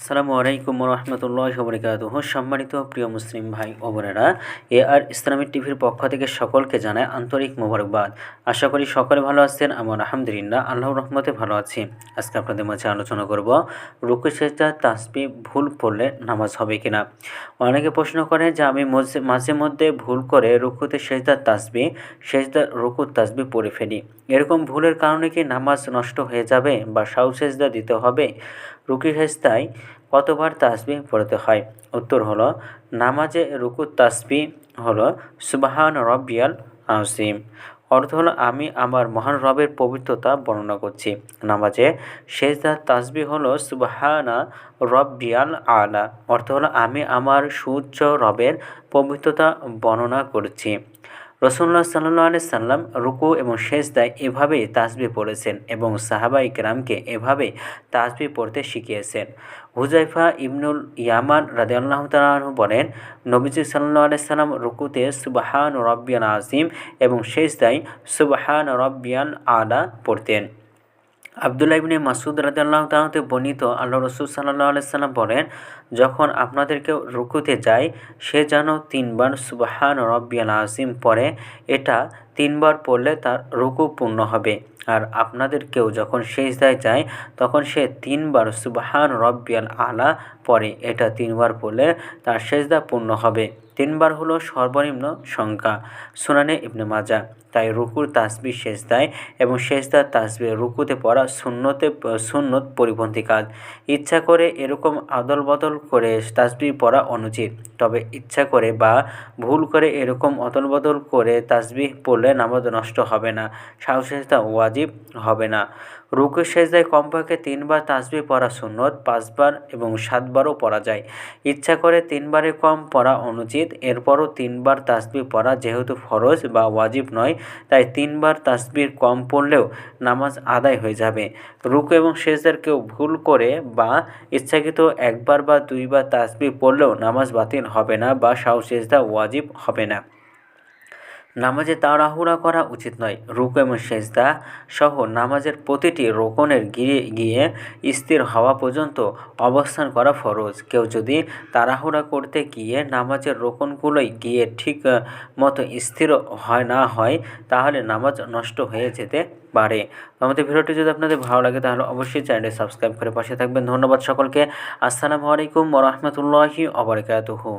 আসসালামু আলাইকুম রহমতুল্লাহ বরকাতুহ সম্মানিত প্রিয় মুসলিম ভাই ও বোনেরা, এ আর ইসলামিক টিভির পক্ষ থেকে সকলকে জানায় আন্তরিক মোবারকবাদ। আশা করি সকলে ভালো আছেন আমার আলহামদুলিল্লাহ আল্লাহ রহমতে ভালো আছি। আজকে আপনাদের মাঝে আলোচনা করব, রুকু সেজদা তাসবি ভুল পড়লে নামাজ হবে কিনা? অনেকে প্রশ্ন করে যে আমি মাঝে মধ্যে ভুল করে রুকুতে সেজদার তাসবি সেজদা রুকুর তাসবি পড়ে ফেলি। এরকম ভুলের কারণে কি নামাজ নষ্ট হয়ে যাবে বা সাউ সেজদা দিতে হবে? রুকি সেজদায় কতবার তাসবি পড়তে হয়? উত্তর হলো, নামাজে রুকুর তাসবি হলো সুবাহান রব্বিয়াল আসিম অর্থ হলো, আমি আমার মহান রবের পবিত্রতা বর্ণনা করছি। নামাজে সেজদার তাসবি হলো সুবাহানা রব্বিয়াল আলা। অর্থ হলো, আমি আমার সূর্য রবের পবিত্রতা বর্ণনা করছি। রসুল্লাহ সাল্লু আলি সাল্লাম রুকু এবং শেষদায় এভাবেই তাসবি পড়েছেন এবং সাহাবা ইকরামকে এভাবে তাসবি পড়তে শিখিয়েছেন। হুজাইফা ইবনুল ইয়ামান রাদিয়াল্লাহ তালু বলেন, নবীজি সাল্লু আলি সাল্লাম রুকুতে সুবাহান রব্বিয়ান আজিম এবং শেষদায় সুবাহান রব্বিয়ান আলা পড়তেন। আবদুল্লাহ ইবনে মাসুদ তাআলাতে বর্ণিত, আল্লাহ রসুল সাল্লাহ আলাইসাল্লাম বলেন, যখন আপনাদেরকে রুকুতে যায় সে যেন তিনবার সুবাহান রব্বিয়াল আজিম পরে এটা তিনবার পড়লে তার রুকু পূর্ণ হবে। আর আপনাদের কেউ যখন সেজদায় যায়, তখন সে তিনবার সুবাহান রব্বিয়াল আলা পড়ে। এটা তিনবার পড়লে তার সেজদা পূর্ণ হবে। তিনবার হলো সর্বনিম্ন সংখ্যা সুনানে ইবনে মাজা। তাই রুকুর তাসবি সেজদায় এবং সেজদার তাসবি রুকুতে পড়া শূন্যতে সুন্নত পরিপন্থী কাজ। ইচ্ছা করে এরকম আদল বদল করে তাসবি পড়া অনুচিত। তবে ইচ্ছা করে বা ভুল করে এরকম অদল বদল করে তাসবিহ পড়লে নামাজ নষ্ট হবে না সাহসেজদা ওয়াজিব হবে না। রুকু সেজদায় কমপক্ষে তিনবার তাসবি পড়া সুন্নত, পাঁচবার এবং সাতবারও পড়া যায়। ইচ্ছা করে তিনবারে কম পড়া অনুচিত, এরপরও তিনবার তাসবি পড়া যেহেতু ফরজ বা ওয়াজিব নয়, তাই তিনবার তাসবির কম পড়লেও নামাজ আদায় হয়ে যাবে। রুকু এবং সেজদার কেউ ভুল করে বা ইচ্ছাকৃত একবার বা দুইবার তাসবি পড়লেও নামাজ বাতিল হবে না বা সাউ সেজদা ওয়াজিব হবে না। নামাজে তাড়াহুড়া করা উচিত নয়। রুকু এবং সেজদা সহ নামাজের প্রতিটি রোকনের গিয়ে গিয়ে স্থির হওয়া পর্যন্ত অবস্থান করা ফরজ। কেউ যদি তাড়াহুড়া করতে গিয়ে নামাজের রোকনগুলোই গিয়ে ঠিক মতো স্থির হয় না হয়, তাহলে নামাজ নষ্ট হয়ে যেতে পারে। আমাদের ভিডিওটি যদি আপনাদের ভালো লাগে, তাহলে অবশ্যই চ্যানেলটি সাবস্ক্রাইব করে পাশে থাকবেন। ধন্যবাদ সকলকে। আসসালামু আলাইকুম ওরহমতুল্লাহি অবরকাতুহু